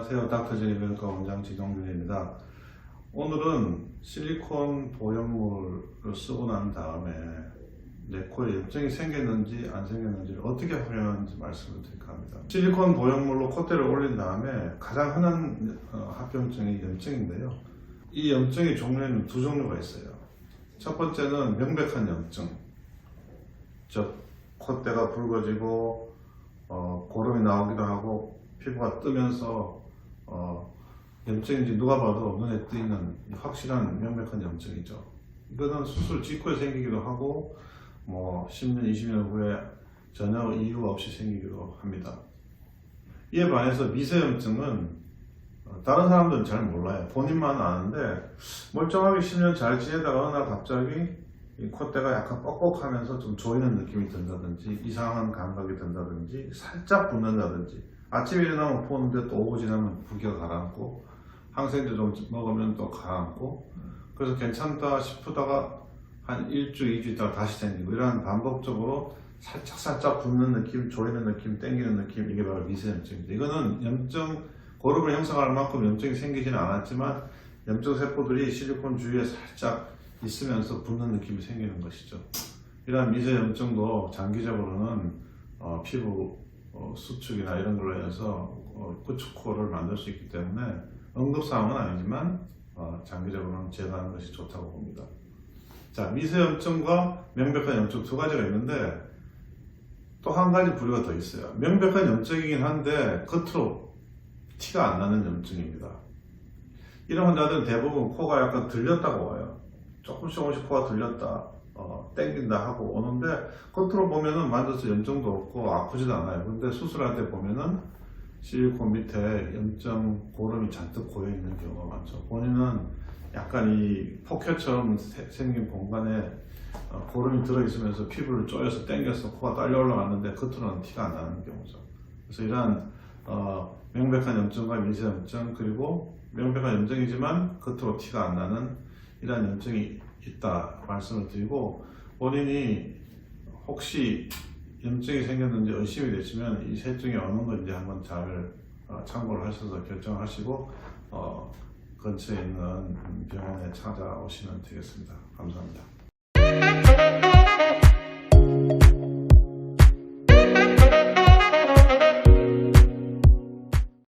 안녕하세요. 닥터제이병과 원장 지동균입니다. 오늘은 실리콘 보형물을 쓰고 난 다음에 내 코에 염증이 생겼는지 안 생겼는지를 어떻게 활용하는지 말씀을 드릴까 합니다. 실리콘 보형물로 콧대를 올린 다음에 가장 흔한 어, 합병증이 염증인데요. 이 염증의 종류에는 두 종류가 있어요. 첫 번째는 명백한 염증. 즉, 콧대가 붉어지고 어, 고름이 나오기도 하고 피부가 뜨면서 어, 염증인지 누가 봐도 눈에 띄는 확실한 명백한 염증이죠. 이거는 수술 직후에 생기기도 하고 뭐 10년, 20년 후에 전혀 이유 없이 생기기도 합니다. 이에 반해서 미세염증은 어, 다른 사람들은 잘 몰라요. 본인만 아는데 멀쩡하게 10년 잘 지내다가 어느 날 갑자기 이 콧대가 약간 뻑뻑하면서 좀 조이는 느낌이 든다든지 이상한 감각이 든다든지 살짝 붓는다든지 아침에 일어나면 푸는데 또 오후 지나면 붓기가 가라앉고 항생제 좀 먹으면 또 가라앉고 그래서 괜찮다 싶다가 한 일주, 이주 있다가 다시 생기고 이러한 반복적으로 살짝 살짝 붓는 느낌, 조이는 느낌, 땡기는 느낌 이게 바로 미세염증입니다. 이거는 염증 고름을 형성할 만큼 염증이 생기지는 않았지만 염증 세포들이 실리콘 주위에 살짝 있으면서 붓는 느낌이 생기는 것이죠. 이러한 미세염증도 장기적으로는 어, 피부 어, 수축이나 이런 걸로 인해서 어, 구축코를 만들 수 있기 때문에 응급상황은 아니지만 어, 장기적으로는 제거하는 것이 좋다고 봅니다. 자, 미세염증과 명백한 염증 두 가지가 있는데 또 한 가지 부류가 더 있어요. 명백한 염증이긴 한데 겉으로 티가 안 나는 염증입니다. 이런 환자들은 대부분 코가 약간 들렸다고 와요. 조금씩 조금씩 코가 들렸다, 어, 땡긴다 하고 오는데 겉으로 보면은 만져서 염증도 없고 아프지도 않아요. 근데 수술할 때 보면은 실리콘 밑에 염증 고름이 잔뜩 고여 있는 경우가 많죠. 본인은 약간 이 포켓처럼 세- 생긴 공간에 어, 고름이 들어있으면서 피부를 쪼여서 당겨서 코가 딸려 올라가는데 겉으로는 티가 안 나는 경우죠. 그래서 이러한 어, 명백한 염증과 미세염증 그리고 명백한 염증이지만 겉으로 티가 안 나는 이러한 염증이 있다 말씀을 드리고 본인이 혹시 염증이 생겼는지 의심이 되시면 이 셋 중에 어느 건지 한번 잘 어, 참고를 하셔서 결정하시고 어, 근처에 있는 병원에 찾아오시면 되겠습니다. 감사합니다.